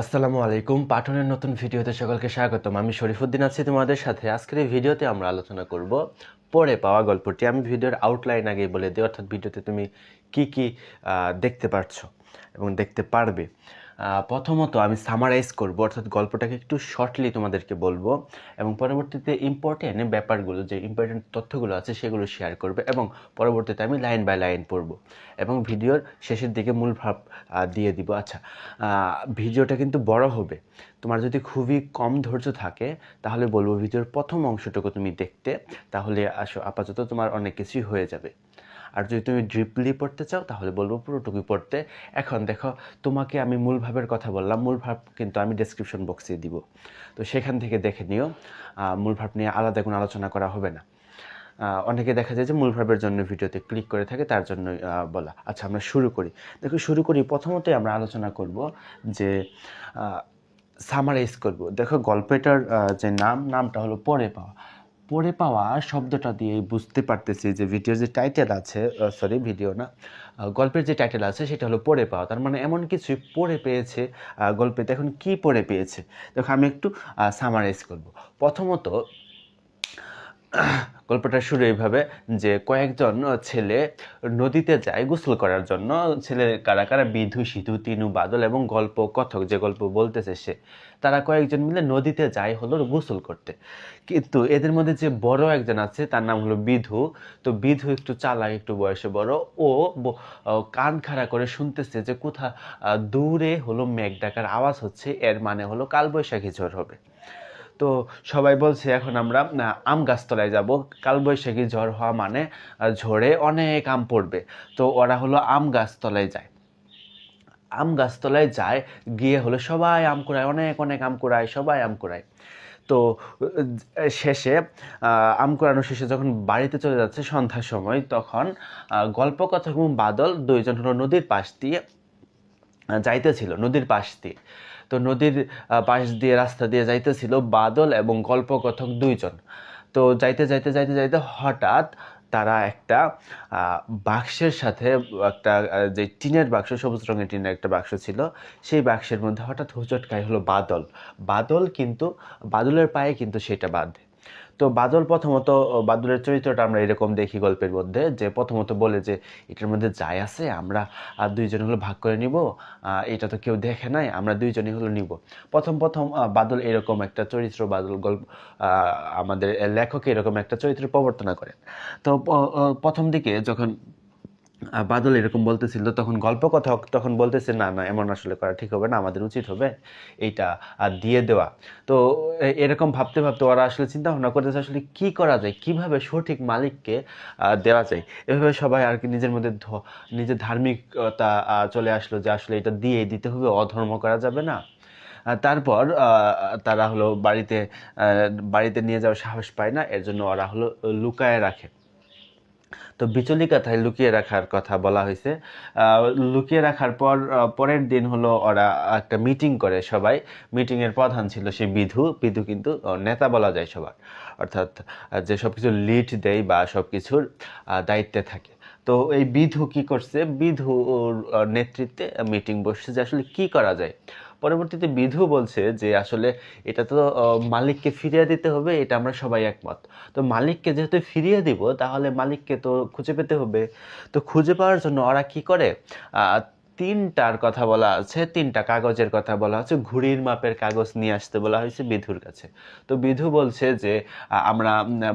আসসালামু আলাইকুম। পাঠনের নতুন ভিডিওতে সকলকে স্বাগতম। আমি শরীফুদ্দিন আছি তোমাদের সাথে। আজকের এই ভিডিওতে আমরা আলোচনা করব পরে পাওয়া গল্পটি। আমি ভিডিওর আউটলাইন আগে বলে দিই, অর্থাৎ ভিডিওতে তুমি কি কি দেখতে পাচ্ছ এবং দেখতে পারবে। প্রথমত আমি সামারাইজ করব, অর্থাৎ গল্পটাকে একটু শর্টলি তোমাদেরকে বলব এবং পরবর্তীতে ইম্পর্টেন্ট ব্যাপারগুলো, যে ইম্পর্টেন্ট তথ্যগুলো আছে সেগুলো শেয়ার করবে এবং পরবর্তীতে আমি লাইন বাই লাইন পড়ব এবং ভিডিওর শেষের দিকে মূল ভাব দিয়ে দিব। আচ্ছা ভিডিওটা কিন্তু বড় হবে। তোমার যদি খুবই কম ধৈর্য থাকে, তাহলে বলব ভিডিওর প্রথম অংশটুকু তুমি দেখতে, তাহলে আসো, আপাতত তোমার অনেক কিছুই হয়ে যাবে। আর যদি তুমি ড্রিপলি পড়তে চাও, তাহলে বলব পুরোটুকুই পড়তে। এখন দেখো, তোমাকে আমি মূল ভাবের কথা বললাম, মূল ভাব কিন্তু আমি ডেসক্রিপশন বক্সে দিব। তো সেখান থেকে দেখে নিও মূল ভাব নিয়ে আলাদা কোনো আলোচনা করা হবে না। অনেকে দেখা যায় যে মূল ভাবের জন্য ভিডিওতে ক্লিক করে থাকে, তার জন্য বলা। আচ্ছা আমরা শুরু করি। দেখো, শুরু করি, প্রথমতই আমরা আলোচনা করব যে সামারাইজ করব। দেখো, গল্পটার যে নাম, নামটা হলো পরে পাওয়া। পড়ে পাওয়া শব্দটা দিয়ে বুঝতে পারতেছি যে ভিডিওর যে টাইটেল আছে সরি ভিডিও না গল্পের যে টাইটেল আছে সেটা হলো পড়ে পাওয়া। তার মানে এমন কিছু পড়ে পেয়েছে গল্পে গল্পেতে। এখন কি পড়ে পেয়েছে? দেখো, আমি একটু সামারাইজ করব। প্রথমত গল্পটা শুরু এইভাবে যে কয়েকজন ছেলে নদীতে যায় গোসল করার জন্য। ছেলে কারা কারা? বিধু, সিধু, তিনু, বাদল এবং গল্প কথক যে গল্প বলতেছে সে। তারা কয়েকজন মিলে নদীতে যায় হলো গোসল করতে। কিন্তু এদের মধ্যে যে বড় একজন আছে, তার নাম হলো বিধু। তো বিধু একটু চালাক, একটু বয়সে বড়। ও কান খাড়া করে শুনতেছে যে কোথা দূরে হলো মেঘ ডাকার আওয়াজ হচ্ছে। এর মানে হলো কালবৈশাখী ঝড় হবে। তো সবাই বলছে, এখন আমরা আম গাছতলায় যাব। কালবৈশাখী ঝড় হওয়া মানে ঝড়ে অনেক আম পড়বে। তো ওরা হলো আম গাছতলায় যায়। আম গাছতলায় যায়, গিয়ে হলো সবাই আম কুড়ায়, অনেক অনেক আম কুড়ায়, সবাই আম কুড়ায়। তো শেষে আম কুড়ানো শেষে যখন বাড়িতে চলে যাচ্ছে সন্ধ্যার সময়, তখন গল্প কথা এবং বাদল দুইজন হলো নদীর পাশ দিয়ে যাইতেছিল, নদীর পাশ দিয়ে। তো নদীর পাশ দিয়ে রাস্তা দিয়ে যাইতেছিল বাদল এবং গল্পকথক দুইজন। তো যাইতে যাইতে যাইতে যাইতে হঠাৎ তারা একটা বাক্সের সাথে একটা যে টিনের বাক্স, সবুজ রঙের টিনের একটা বাক্স ছিল, সেই বাক্সের মধ্যে হঠাৎ হুচটকাই হলো বাদল। বাদল কিন্তু, বাদলের পায়ে কিন্তু সেটা বাঁধে। তো বাদল প্রথমত বাদলের চরিত্রটা আমরা এরকম দেখি গল্পের মধ্যে, যে প্রথমত বলে যে, এটার মধ্যে যাই আছে, আমরা আর দুইজন হলো ভাগ করে নিব এটা তো কেউ দেখে নাই, আমরা দুইজনই হলো নিব। প্রথম প্রথম বাদল এরকম একটা চরিত্র, বাদল গল্প আমাদের লেখক এরকম একটা চরিত্র প্রবর্তনা করেন। তো প্রথম দিকে যখন বাদল এরকম বলতেছিল, তখন গল্প কথা তখন বলতেছে, না না, এমন আসলে করা ঠিক হবে না, আমাদের উচিত হবে এইটা, আর দিয়ে দেওয়া। তো এরকম ভাবতে ভাবতে ওরা আসলে চিন্তা ভাবনা করতেছে, আসলে কি করা যায়, কীভাবে সঠিক মালিককে দেওয়া যায়? এভাবে সবাই আর কি নিজের মধ্যে নিজের ধার্মিকতা চলে আসলো যে আসলে এটা দিয়ে দিতে হবে, অধর্ম করা যাবে না। তারপর তারা হলো বাড়িতে বাড়িতে নিয়ে যাওয়ার সাহস পায় না, এর জন্য ওরা হলো লুকায় রাখে। তো বিচলিকাথায় লুকিয়ে রাখার কথা বলা হয়েছে। লুকিয়ে রাখার পর পরের দিন হলো ওরা একটা মিটিং করে সবাই। মিটিংয়ের প্রধান ছিল সে বিধু। বিধু কিন্তু নেতা বলা যায় সবার। অর্থাৎ যে সব কিছু লিড দেয় বা সব কিছুর দায়িত্বে থাকে। তো এই বিধু কি করছে? বিধু ওর, আহ, নেতৃত্বে মিটিং বসছে যে আসলে কি করা যায়? পরবর্তীতে বিধু বলছে যে আসলে এটা তো মালিককে ফিরিয়ে দিতে হবে, এটা আমরা সবাই একমত। তো মালিককে যেহেতু ফিরিয়ে দিব, তাহলে মালিককে তো খুঁজে পেতে হবে। তো খুঁজে পাওয়ার জন্য ওরা কি করে? তিনটার কথা বলা আছে, তিনটা কাগজের কথা বলা আছে, ঘুড়ির মাপের কাগজ নিয়ে আসতে বলা হয়েছে বিধুর কাছে। তো বিধু বলছে যে আমরা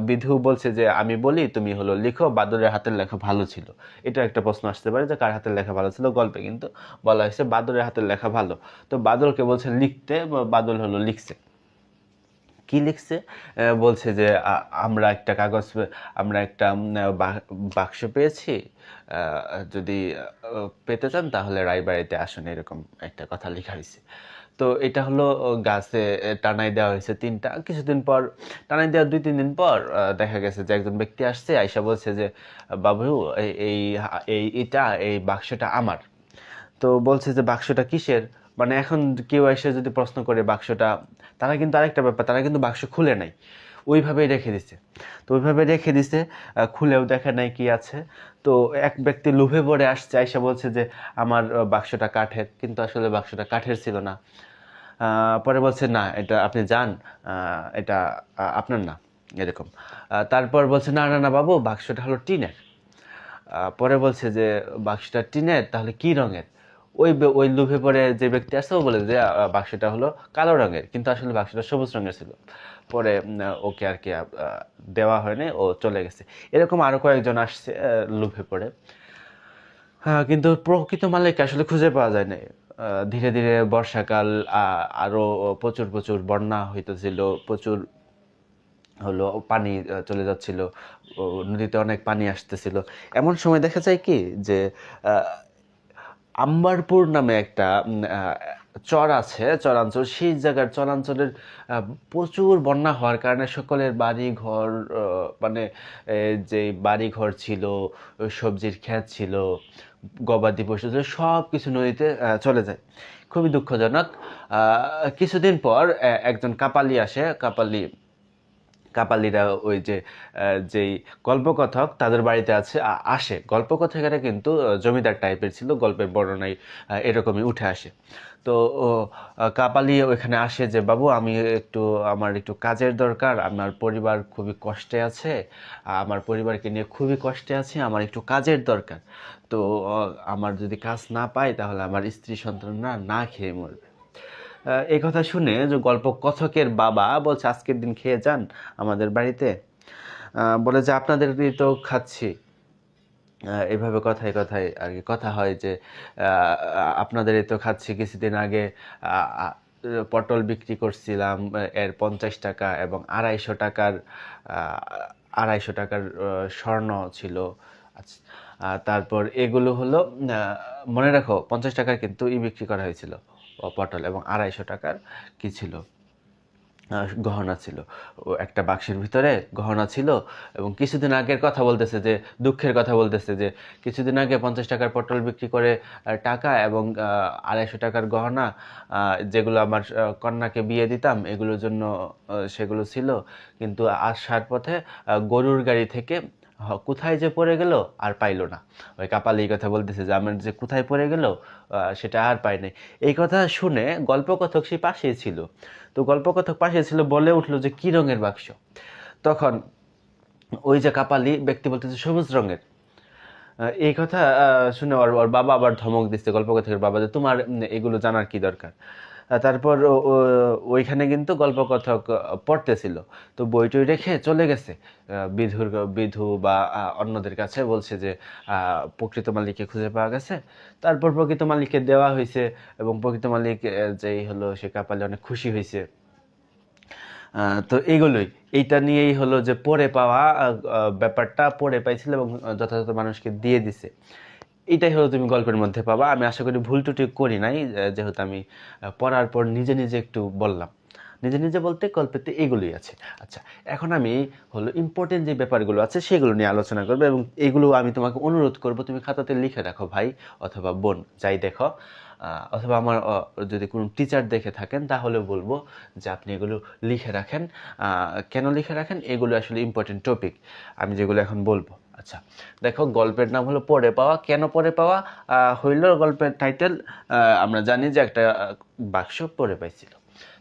বিধু বলছে যে, আমি বলি, তুমি হলো লিখো, বাদরের হাতের লেখা ভালো ছিল। এটা একটা প্রশ্ন আসতে পারে যে, কার হাতের লেখা ভালো ছিল? গল্পে কিন্তু বলা হয়েছে, বাদরের হাতের লেখা ভালো। তো বাদলকে বলছে, লিখতে বাদল হলো, লিখছে। কি লিখছে? বলছে যে আমরা একটা কাগজ, আমরা একটা বাক্স পেয়েছি যদি পেতে চান তাহলে রায়বাড়িতে আসুন, এরকম একটা কথা লেখা হয়েছে। তো এটা হলো গাছে টানাই দেওয়া হয়েছে তিনটা। কিছুদিন পর, টানাই দেওয়ার দুই, তিন দিন পর দেখা গেছে যে একজন ব্যক্তি আসছে, আইসা বলছে যে, বাবু, এই এই এই এটা এই বাক্সটা আমার। তো বলছে যে, বাক্সটা কিসের? মানে এখন কেউ এসে যদি প্রশ্ন করে বাক্সটা, তারা কিন্তু আরেকটা ব্যাপার, তারা কিন্তু বাক্স খুলে নাই। ওইভাবেই রেখে দিছে। তো ওইভাবে রেখে দিছে খুলেও দেখে নাই কি আছে। তো এক ব্যক্তি লোভে পড়ে আসছে, আইসা বলছে যে, আমার বাক্সটা কাঠের। কিন্তু আসলে বাক্সটা কাঠের ছিল না। পরে বলছে, না, এটা আপনি যান এটা আপনার না। এরকম। তারপর বলছে, না না না বাবু, বাক্সটা হলো টিনের। পরে বলছে যে, বাক্সটা টিনের, তাহলে কি রঙের? ওই ওই লোভে পরে যে ব্যক্তি আছে ও বলে যে বাক্সটা হলো কালো রঙের কিন্তু আসলে বাক্সটা সবুজ রঙের ছিল। পরে ওকে আর কি দেওয়া হয়নি ও চলে গেছে। এরকম আরও কয়েকজন আসছে লোভে পড়ে। হ্যাঁ কিন্তু প্রকৃত মালিক আসলে খুঁজে পাওয়া যায় না ধীরে ধীরে বর্ষাকাল আহ, আরও প্রচুর প্রচুর বন্যা হইতেছিল প্রচুর হলো পানি চলে যাচ্ছিল নদীতে অনেক পানি আসতেছিল। এমন সময় দেখা যায় কি যে আম্বারপুর নামে একটা চর আছে, চরাঞ্চল। সেই জায়গার চরাঞ্চলের প্রচুর বন্যা হওয়ার কারণে সকলের বাড়ি ঘর মানে যে বাড়ি ঘর ছিল, সবজির ক্ষেত ছিল, গবাদি পশু ছিল সব কিছু নদীতে চলে যায়। খুবই দুঃখজনক। কিছুদিন পর একজন কাপালি আসে, কাপালি কাপালিরা ওই যে যেই গল্পকথক তাদের বাড়িতে আছে আসে। গল্পকথকেরা কিন্তু জমিদার টাইপের ছিল, গল্পের বর্ণনায় এরকমই উঠে আসে। তো কাপালি ওইখানে আসে যে, বাবু, আমি একটু, আমার একটু কাজের দরকার, আমার পরিবার খুবই কষ্টে আছে, আমার পরিবারকে নিয়ে খুবই কষ্টে আছে, আমার একটু কাজের দরকার। তো আমার যদি কাজ না পাই তাহলে আমার স্ত্রী সন্তানরা না খেয়ে মরবে। এই কথা শুনে যে গল্প কথকের বাবা বলছে আজকের দিন খেয়ে যান আমাদের বাড়িতে। বলে যে আপনাদের তো খাচ্ছি। এভাবে কথায় কথায় আর কি কথা হয় যে আহ, আপনাদেরই তো খাচ্ছি। কিছুদিন আগে পটল বিক্রি করছিলাম এর পঞ্চাশ টাকা এবং আড়াইশো টাকার আড়াইশো টাকার স্বর্ণ ছিল। আচ্ছা তারপর এগুলো হলো মনে রাখো পঞ্চাশ টাকার কিন্তু ই বিক্রি করা হয়েছিল। পটল এবং আড়াইশো টাকার কি ছিল? গহনা ছিল। ও, একটা বাক্সের ভিতরে গহনা ছিল এবং কিছুদিন আগের কথা বলতেছে যে, দুঃখের কথা বলতেছে যে, কিছুদিন আগে পঞ্চাশ টাকার পটল বিক্রি করে টাকা এবং আড়াইশো টাকার গহনা যেগুলো আমার কন্যাকে বিয়ে দিতাম, এগুলোর জন্য সেগুলো ছিল। কিন্তু আসার পথে গরুর গাড়ি থেকে কোথায় যে পড়ে গেল আর পাইলো না। ওই কাপালি এই কথা বলতেছে যে, আমার যে কোথায় পড়ে গেল সেটা আর পাই নাই। এই কথা শুনে গল্পকথক সে পাশেই ছিল। তো গল্পকথক পাশে ছিল বলে উঠল যে, কি রঙের বাক্স? তখন ওই যে কাপালি ব্যক্তি বলতেছে, সবুজ রঙের। এই কথা শুনে ওর বাবা আবার ধমক দিচ্ছে গল্পকথকের বাবা যে, তোমার এগুলো জানার কি দরকার? তারপর ওইখানে কিন্তু গল্পকথক পড়তেছিল। তো বইটই রেখে চলে গেছে। বিধুর, বিধু বা অন্যদের কাছে বলছে যে প্রকৃত মালিককে খুঁজে পাওয়া গেছে। তারপর প্রকৃত মালিককে দেওয়া হয়েছে এবং প্রকৃত মালিক যেই হলো সে কাপালে অনেক খুশি হয়েছে। তো এইগুলোই এইটা নিয়েই হলো যে পড়ে পাওয়া ব্যাপারটা পড়ে পাইছিল এবং যথাযথ মানুষকে দিয়ে দিছে। এটাই হলো তুমি গল্পের মধ্যে পাবা। আমি আশা করি ভুল ত্রুটি করি নাই যেহেতু আমি পড়ার পর নিজে নিজে একটু বললাম। নিজে নিজে বলতে গল্পেতে এগুলোই আছে। আচ্ছা এখন আমি হলো ইম্পর্টেন্ট যে ব্যাপারগুলো আছে সেগুলো নিয়ে আলোচনা করব এবং এগুলো আমি তোমাকে অনুরোধ করব, তুমি খাতাতে লিখে রাখো ভাই অথবা বোন, যাই দেখো। অথবা আমার যদি কোনো টিচার দেখে থাকেন, তাহলে বলব যে আপনি এগুলো লিখে রাখেন। কেন লিখে রাখেন? এগুলো আসলে ইম্পর্টেন্ট টপিক আমি যেগুলো এখন বলব। আচ্ছা দেখো গল্পের নাম হলো পরে পাওয়া। কেন পরে পাওয়া? হইল গল্পের টাইটেল আমরা জানি যে একটা বাক্স পরে পাইছিল।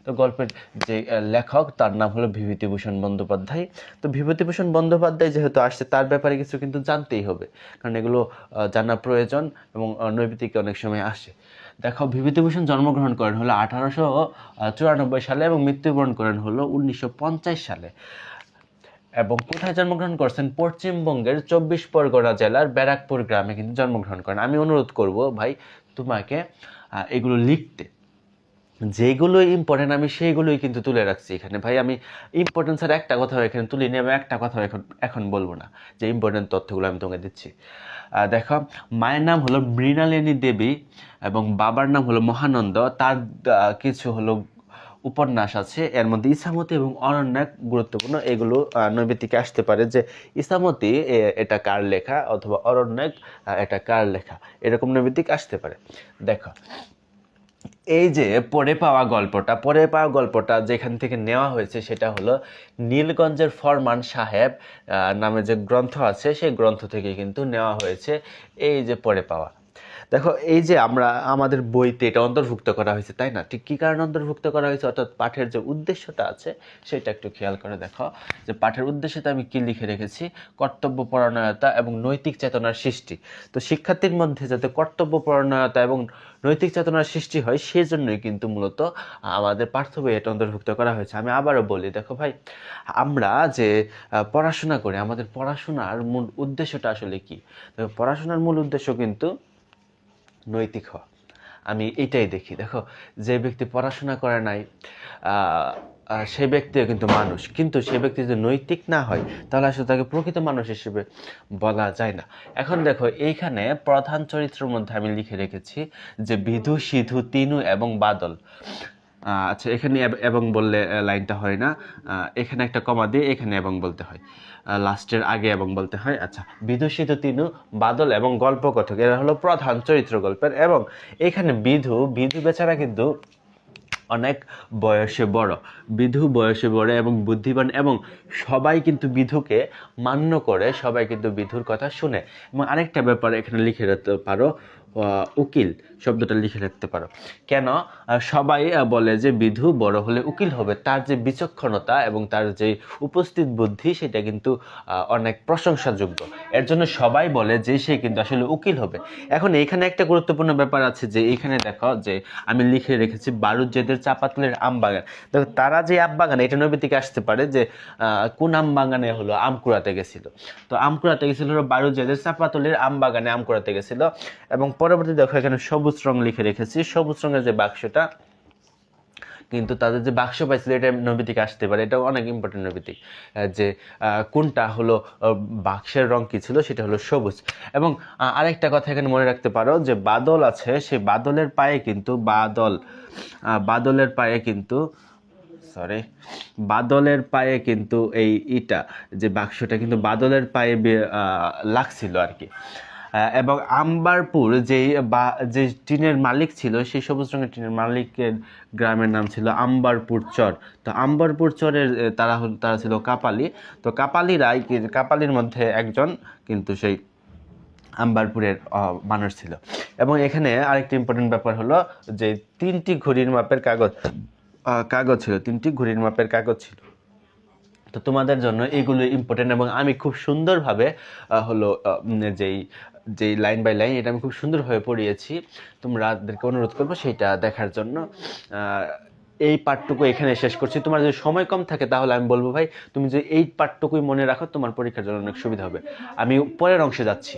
তো গল্পের যে লেখক, তার নাম হলো বিভূতিভূষণ বন্দ্যোপাধ্যায়। তো বিভূতিভূষণ বন্দ্যোপাধ্যায় যেহেতু আসছে, তার ব্যাপারে কিছু কিন্তু জানতেই হবে। কারণ এগুলো জানা প্রয়োজন এবং নৈবিতিকে অনেক সময় আসে। দেখো, বিভূতিভূষণ জন্মগ্রহণ করেন হলো আঠারোশো চুরানব্বই সালে এবং মৃত্যুবরণ করেন হলো উনিশশো পঞ্চাশ সালে। এবং কোথায় জন্মগ্রহণ করছেন? পশ্চিমবঙ্গের চব্বিশ পরগনা জেলার ব্যারাকপুর গ্রামে কিন্তু জন্মগ্রহণ করেন। আমি অনুরোধ করব ভাই, তোমাকে এগুলো লিখতে। যেগুলো ইম্পর্টেন্ট আমি সেইগুলোই কিন্তু তুলে রাখছি এখানে। ভাই, আমি ইম্পর্টেন্সের একটা কথা এখানে তুলি নিয়ে আমি একটা কথা এখন এখন বলব না যে ইম্পর্টেন্ট তথ্যগুলো আমি তোমাকে দিচ্ছি। দেখো, মায়ের নাম হলো মৃণালিনী দেবী এবং বাবার নাম হলো মহানন্দ। তার কিছু হলো উপন্যাস আছে। এর মধ্যে ইসামতি এবং অরণ্যক গুরুত্বপূর্ণ। এগুলো নৈবেদিকে আসতে পারে যে ইসামতি এটা কার লেখা অথবা অরণ্যক এটা কার লেখা? এরকম নৈবেদিক আসতে পারে। দেখো, এই যে পড়ে পাওয়া গল্পটা পড়ে পাওয়া গল্পটা যেখান থেকে নেওয়া হয়েছে সেটা হলো নীলগঞ্জের ফরমান সাহেব নামে যে গ্রন্থ আছে, সেই গ্রন্থ থেকে কিন্তু নেওয়া হয়েছে এই যে পড়ে পাওয়া। দেখো, এই যে আমরা, আমাদের বইতে এটা অন্তর্ভুক্ত করা হয়েছে, তাই না? ঠিক কী কারণে অন্তর্ভুক্ত করা হয়েছে? অর্থাৎ পাঠের যে উদ্দেশ্যটা আছে, সেটা একটু খেয়াল করে দেখো, যে পাঠের উদ্দেশ্যতে আমি কি লিখে রেখেছি? কর্তব্য পরায়ণতা এবং নৈতিক চেতনার সৃষ্টি। তো শিক্ষার্থীর মধ্যে যাতে কর্তব্য পরায়ণতা এবং নৈতিক চেতনার সৃষ্টি হয়, সেজন্যই কিন্তু মূলত আমাদের পাঠ্য বই এটা অন্তর্ভুক্ত করা হয়েছে। আমি আবারও বলি, দেখো ভাই, আমরা যে পড়াশোনা করি, আমাদের পড়াশোনার মূল উদ্দেশ্যটা আসলে কি? পড়াশোনার মূল উদ্দেশ্য কিন্তু নৈতিক হওয়া। আমি এটাই দেখি। দেখো, যে ব্যক্তি পড়াশোনা করে নাই সে ব্যক্তিও কিন্তু মানুষ। কিন্তু সে ব্যক্তি যদি নৈতিক না হয়, তাহলে আসলে তাকে প্রকৃত মানুষ হিসেবে বলা যায় না। এখন দেখো, এইখানে প্রধান চরিত্রের মধ্যে আমি লিখে রেখেছি যে বিধু, সিধু, তিনু এবং বাদল। আচ্ছা এখানে এবং বললে লাইনটা হয় না। এখানে একটা কমা দিয়ে এখানে এবং বলতে হয়। লাস্টের আগে এবং বলতে হয়। আচ্ছা বিদূষিত তিনু, বাদল এবং গল্প কথক এরা হলো প্রধান চরিত্র গল্পের। এবং এখানে বিধু বিধু বেচারা কিন্তু অনেক বয়সে বড়। বিধু বয়সে বড় এবং বুদ্ধিমান এবং সবাই কিন্তু বিধুকে মান্য করে, সবাই কিন্তু বিধুর কথা শুনে। এবং আরেকটা ব্যাপার এখানে লিখে রাখতে পারো। উকিল শব্দটা লিখে রাখতে পারো। কেন? সবাই বলে যে বিধু বড় হলে উকিল হবে। তার যে বিচক্ষণতা এবং তার যে উপস্থিত বুদ্ধি, সেটা কিন্তু অনেক প্রশংসাযোগ্য। এর জন্য সবাই বলে যে সে কিন্তু আসলে উকিল হবে। এখন এখানে একটা গুরুত্বপূর্ণ ব্যাপার আছে যে, এখানে দেখো যে, আমি লিখে রেখেছি বারুজ্যেদের চাপাতলের আম বাগান। দেখো, তারা যে আম বাগানে, এটা নবী থেকে আসতে পারে যে কোন আম বাগানে হলো, আম কুড়াতে গেছিল। তো আম কুড়াতে গেছিল হলো বারুজ্যেদের চাপাতলের আম বাগানে আম কুড়াতে গেছিল এবং পরবর্তী দেখো, এখানে সবুজ রং লিখে রেখেছি। সবুজ রঙের যে বাক্সটা, কিন্তু তাদের যে বাক্স পাইছিল, এটা নবী থেকে আসতে পারে। এটা অনেক ইম্পর্টেন্ট নবী থেকে যে কোনটা হলো বাক্সের রং কি ছিল, সেটা হলো সবুজ। এবং আরেকটা কথা এখানে মনে রাখতে পারো, যে বাদল আছে, সেই বাদলের পায়ে কিন্তু বাদল বাদলের পায়ে কিন্তু সরি বাদলের পায়ে কিন্তু এই ইটা, যে বাক্সটা কিন্তু বাদলের পায়ে লাগছিল আর কি। এবং আম্বারপুর যেই, বা যে টিনের মালিক ছিল, সেই সবুজ রঙের টিনের মালিকের গ্রামের নাম ছিল আম্বারপুর চর। তো আম্বারপুর চরের তারা তারা ছিল কাপালি। তো কাপালিরাই কাপালির মধ্যে একজন কিন্তু সেই আম্বারপুরের মানুষ ছিল। এবং এখানে আরেকটি ইম্পর্টেন্ট ব্যাপার হলো যে তিনটি ঘড়ির মাপের কাগজ কাগজ ছিল, তিনটি ঘড়ির মাপের কাগজ ছিল। তো তোমাদের জন্য এগুলো ইম্পর্টেন্ট এবং আমি খুব সুন্দরভাবে হলো যেই যে লাইন বাই লাইন এটা আমি খুব সুন্দরভাবে পড়িয়েছি। তোমরাদেরকে অনুরোধ করব সেইটা দেখার জন্য। এই পার্টটুকু এখানে শেষ করছি। তোমার যদি সময় কম থাকে তাহলে আমি বলব ভাই, তুমি যদি এই পার্টটুকুই মনে রাখো তোমার পরীক্ষার জন্য অনেক সুবিধা হবে। আমি পরের অংশে যাচ্ছি।